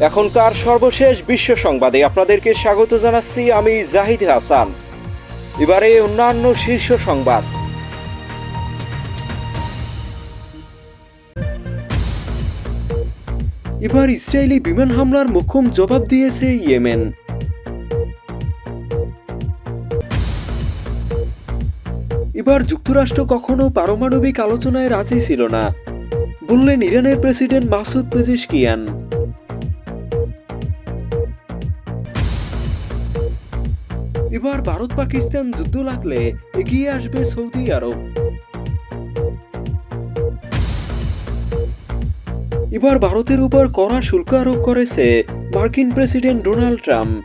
এখনকার সর্বশেষ বিশ্ব সংবাদে আপনাদেরকে স্বাগত জানাচ্ছি আমি জাহিদ হাসান। এবারে অন্যান্য শীর্ষ সংবাদ। এবার ইসরায়েলি বিমান হামলার মোক্ষম জবাব দিয়েছে ইয়েমেন। এবার যুক্তরাষ্ট্র কখনো পারমাণবিক আলোচনায় রাজি ছিল না। বললেন ইরানের প্রেসিডেন্ট মাসুদ পেজেশকিয়ান। এবার ভারত পাকিস্তান যুদ্ধ লাগলে এগিয়ে আসবে সৌদি আরব। এবার ভারতের উপর কড়া শুল্ক আরোপ করেছে মার্কিন প্রেসিডেন্ট ডোনাল্ড ট্রাম্প।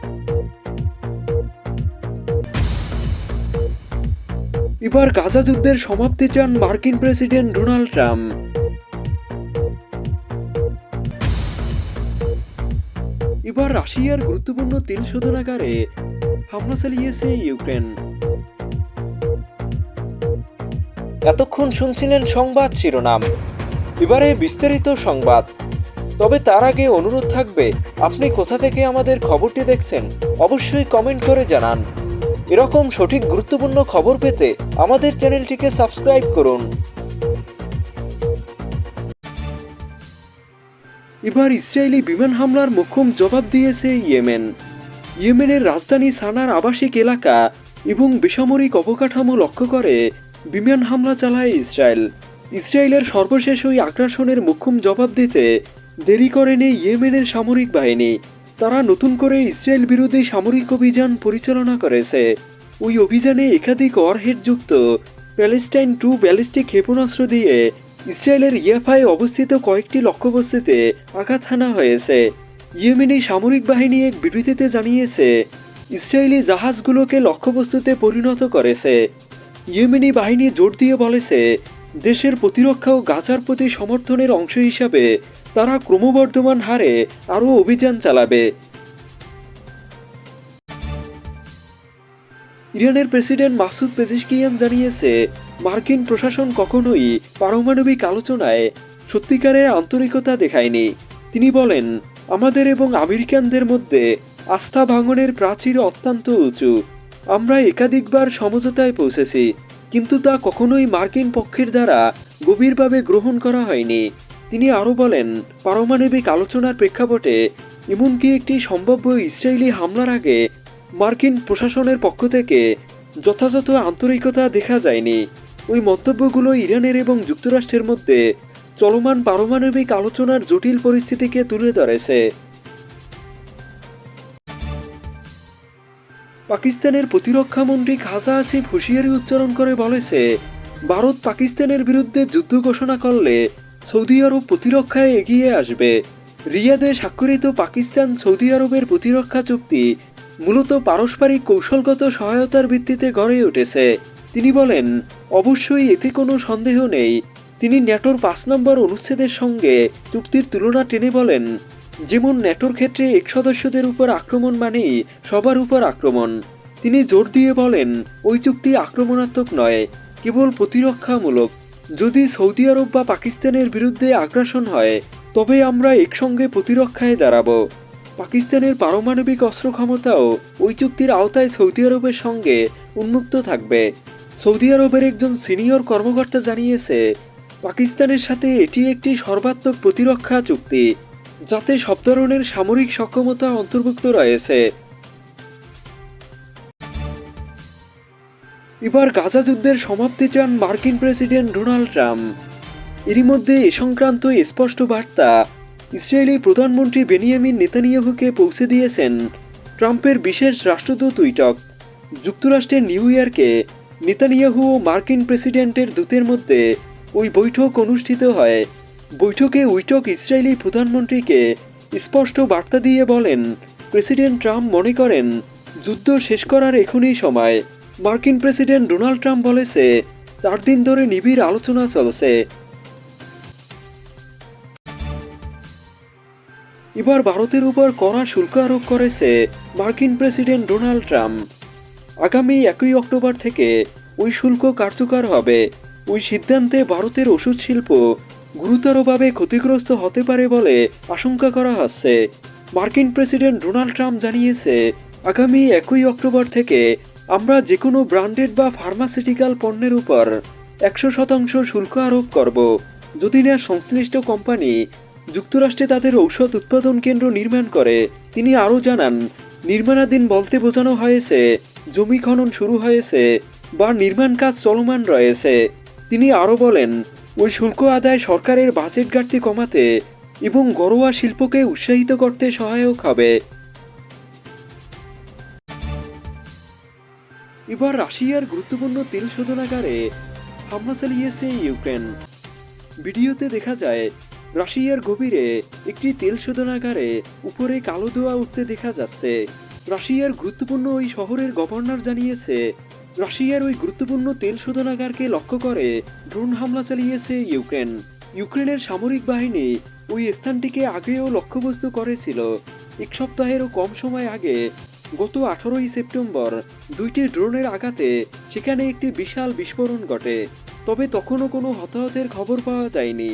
এবার গাজা যুদ্ধের সমাপ্তি চান মার্কিন প্রেসিডেন্ট ডোনাল্ড ট্রাম্প। এবার রাশিয়ার গুরুত্বপূর্ণ তেল শোধনাগারে হামলা চালিয়েছে ইউক্রেন। এতক্ষণ শুনছিলেন সংবাদ শিরোনাম। এবারে বিস্তারিত সংবাদ। তবে তার আগে অনুরোধ থাকবে, আপনি কোথা থেকে আমাদের খবরটি দেখছেন, অবশ্যই কমেন্ট করে জানান। এরকম সঠিক গুরুত্বপূর্ণ খবর পেতে আমাদের চ্যানেলটিকে সাবস্ক্রাইব করুন। এবার ইসরায়েলি বিমান হামলার মোক্ষম জবাব দিয়েছে ইয়েমেন। ইয়েমেনের রাজধানী সানার আবাসিক এলাকা এবং বেসামরিক অবকাঠামো লক্ষ্য করে বিমান হামলা চালায় ইসরায়েল। ইসরায়েলের সর্বশেষ ওই আগ্রাসনের মোক্ষম জবাব দিতে দেরি করেনি ইয়েমেনের সামরিক বাহিনী। তারা নতুন করে ইসরায়েল বিরোধী সামরিক অভিযান পরিচালনা করেছে। ওই অভিযানে একাধিক অরহেডযুক্ত প্যালেস্টাইন টু ব্যালিস্টিক ক্ষেপণাস্ত্র দিয়ে ইসরায়েলের ইয়াফায় অবস্থিত কয়েকটি লক্ষ্যবস্তুতে আঘাত হানা হয়েছে। ইয়েমেনি সামরিক বাহিনী এক বিবৃতিতে জানিয়েছে, ইসরায়েলি জাহাজগুলোকে লক্ষ্যবস্তুতে পরিণত করেছে। ইয়েমেনি বাহিনী জোর দিয়ে বলেছে, দেশের প্রতিরক্ষা ও গাজার প্রতি সমর্থনের অংশ হিসাবে তারা ক্রমবর্ধমান হারে আরও অভিযান চালাবে। ইরানের প্রেসিডেন্ট মাসুদ পেজিশকিয়ান জানিয়েছে, মার্কিন প্রশাসন কখনোই পারমাণবিক আলোচনায় সত্যিকারের আন্তরিকতা দেখায়নি। তিনি বলেন আমাদের এবং আমেরিকানদের মধ্যে আস্থা ভাঙনের প্রাচীর অত্যন্ত উঁচু। আমরা একাধিকবার সমঝোতায় পৌঁছেছি, কিন্তু তা কখনোই মার্কিন পক্ষের দ্বারা গভীরভাবে গ্রহণ করা হয়নি। তিনি আরও বলেন, পারমাণবিক আলোচনার প্রেক্ষাপটে এমনকি একটি সম্ভাব্য ইসরায়েলি হামলার আগে মার্কিন প্রশাসনের পক্ষ থেকে যথাযথ আন্তরিকতা দেখা যায়নি। ওই মন্তব্যগুলো ইরানের এবং যুক্তরাষ্ট্রের মধ্যে চলমান পারমাণবিক আলোচনার জটিল পরিস্থিতিকে তুলে ধরেছে। পাকিস্তানের প্রতিরক্ষা মন্ত্রী খাজা আসিফ হুঁশিয়ারি উচ্চারণ করে বলেছে, ভারত পাকিস্তানের বিরুদ্ধে যুদ্ধ ঘোষণা করলে সৌদি আরব প্রতিরক্ষায় এগিয়ে আসবে। রিয়াদে স্বাক্ষরিত পাকিস্তান সৌদি আরবের প্রতিরক্ষা চুক্তি মূলত পারস্পরিক কৌশলগত সহায়তার ভিত্তিতে গড়ে উঠেছে। তিনি বলেন, অবশ্যই এতে কোনো সন্দেহ নেই। তিনি ন্যাটোর পাঁচ নম্বর অনুচ্ছেদের সঙ্গে চুক্তির তুলনা টেনে বলেন, যেমন ন্যাটোর ক্ষেত্রে এক সদস্যদের উপর আক্রমণ মানেই সবার উপর আক্রমণ। তিনি জোর দিয়ে বলেন, ওই চুক্তি আক্রমণাত্মক নয়, কেবল প্রতিরক্ষামূলক। যদি সৌদি আরব বা পাকিস্তানের বিরুদ্ধে আগ্রাসন হয়, তবে আমরা একসঙ্গে প্রতিরক্ষায় দাঁড়াবো। পাকিস্তানের পারমাণবিক অস্ত্র ক্ষমতাও ওই চুক্তির আওতায় সৌদি আরবের সঙ্গে উন্মুক্ত থাকবে। সৌদি আরবের একজন সিনিয়র কর্মকর্তা জানিয়েছে পাকিস্তানের সাথে এটি একটি সর্বাত্মক প্রতিরক্ষা চুক্তি, যাতে সব ধরনের সামরিক সক্ষমতা অন্তর্ভুক্ত রয়েছে। এবার গাজা যুদ্ধের সমাপ্তি চান মার্কিন প্রেসিডেন্ট ডোনাল্ড ট্রাম্প। এরই মধ্যে এ সংক্রান্ত স্পষ্ট বার্তা ইসরায়েলি প্রধানমন্ত্রী বেনিয়ামিন নেতানিয়াহুকে পৌঁছে দিয়েছেন ট্রাম্পের বিশেষ রাষ্ট্রদূত উইটক। যুক্তরাষ্ট্রের নিউ ইয়র্কে নেতানিয়াহু ও মার্কিন প্রেসিডেন্টের দূতের মধ্যে ওই বৈঠক অনুষ্ঠিত হয়। বৈঠকে উইটক ইসরায়েলি প্রধানমন্ত্রীকে স্পষ্ট বার্তা দিয়ে বলেন, প্রেসিডেন্ট ট্রাম্প মনে করেন, যুদ্ধ শেষ করার এখনই সময়। মার্কিন প্রেসিডেন্ট ডোনাল্ড ট্রাম্প বলেছে, চার দিন ধরে নিবিড় আলোচনা চলছে। এবার ভারতের উপর কড়া শুল্ক আরোপ করেছে মার্কিন প্রেসিডেন্ট ডোনাল্ড ট্রাম্প। আগামী একই অক্টোবর থেকে ওই শুল্ক কার্যকর হবে। ওই সিদ্ধান্তে ভারতের ওষুধ শিল্প গুরুতরভাবে ক্ষতিগ্রস্ত হতে পারে বলে আশঙ্কা করা হচ্ছে। মার্কিন প্রেসিডেন্ট ডোনাল্ড ট্রাম্প জানিয়েছে, আগামী একই অক্টোবর থেকে আমরা যে কোনো ব্র্যান্ডেড বা ফার্মাসিউটিক্যাল পণ্যের উপর একশো শতাংশ শুল্ক আরোপ করব। যদি না সংশ্লিষ্ট কোম্পানি যুক্তরাষ্ট্রে তাদের ঔষধ উৎপাদন কেন্দ্র নির্মাণ করে, তিনি আরও জানান, নির্মাণাধীন বলতে বোঝানো হয়েছে, জমি খনন শুরু হয়েছে বা নির্মাণ কাজ চলমান রয়েছে। তিনি আরও বলেন, ওই শুল্ক আদায় সরকারের বাজেট ঘাটতি কমাতে এবং ঘরোয়া শিল্পকে উৎসাহিত করতে সহায়ক হবে। এবার রাশিয়ার গুরুত্বপূর্ণ তেল শোধনাগারে হামলা চালিয়েছে ইউক্রেন। ভিডিওতে দেখা যায়, রাশিয়ার গভীরে একটি তেল শোধনাগারে উপরে কালো ধোয়া উঠতে দেখা যাচ্ছে। রাশিয়ার গুরুত্বপূর্ণ ওই শহরের গভর্নর জানিয়েছে রাশিয়ার ওই গুরুত্বপূর্ণ তেল শোধনাগারকে লক্ষ্য করে ড্রোন হামলা চালিয়েছে ইউক্রেন। ইউক্রেনের সামরিক বাহিনী ওই স্থানটিকে আগেও লক্ষ্যবস্তু করেছিল। এক সপ্তাহেরও কম সময় আগে গত আঠারোই সেপ্টেম্বর দুইটি ড্রোনের আঘাতে সেখানে একটি বিশাল বিস্ফোরণ ঘটে, তবে তখনও কোনো হতাহতের খবর পাওয়া যায়নি।